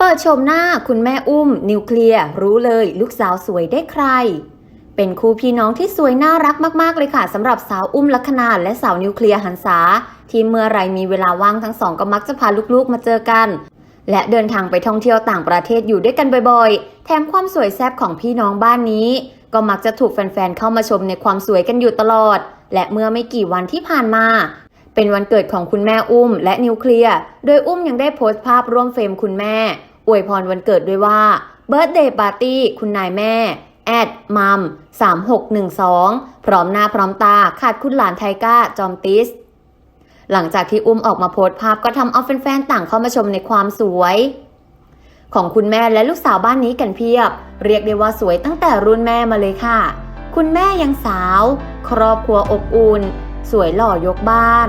เปิดชมหน้าคุณแม่อุ้ม นิวเคลียร์รู้เลย ลูกสาวสวยได้ใคร เป็นคู่พี่น้องที่สวยน่ารักมากๆเลยค่ะสำหรับสาวอุ้มลัคนาและสาวนิวเคลียร์หันษาที่เมื่อไรมีเวลาว่างทั้งสองก็มักจะพาลูกๆมาเจอกัน และเดินทางไปท่องเที่ยวต่างประเทศอยู่ด้วยกันบ่อยๆ แถมความสวยแซ่บของพี่น้องบ้านนี้ ก็มักจะถูกแฟนๆเข้ามาชมในความสวยกันอยู่ตลอด และเมื่อไม่กี่วันที่ผ่านมา เป็นวันเกิดของคุณแม่อุ้มและนิวเคลียร์ โดยอุ้มยังได้โพสต์ภาพร่วมเฟรมคุณแม่ อวยพรวันเกิดด้วยว่าเบิร์ d เดย์ปาร์ตี้คุณนายแม่แอดมัม3612 พร้อมหน้าพร้อมตาขาดคุณหลานไทก้า จอมติส หลังจากที่อุ้มออกมาโพสต์ภาพก็ทำเอาแฟนๆต่างเข้ามาชมในความสวย ของคุณแม่และลูกสาวบ้านนี้กันเพียบ เรียกได้ว่าสวยตั้งแต่รุ่นแม่มาเลยค่ะ คุณแม่ยังสาว ครอบครัวอบอุ่น สวยหล่อยกบ้าน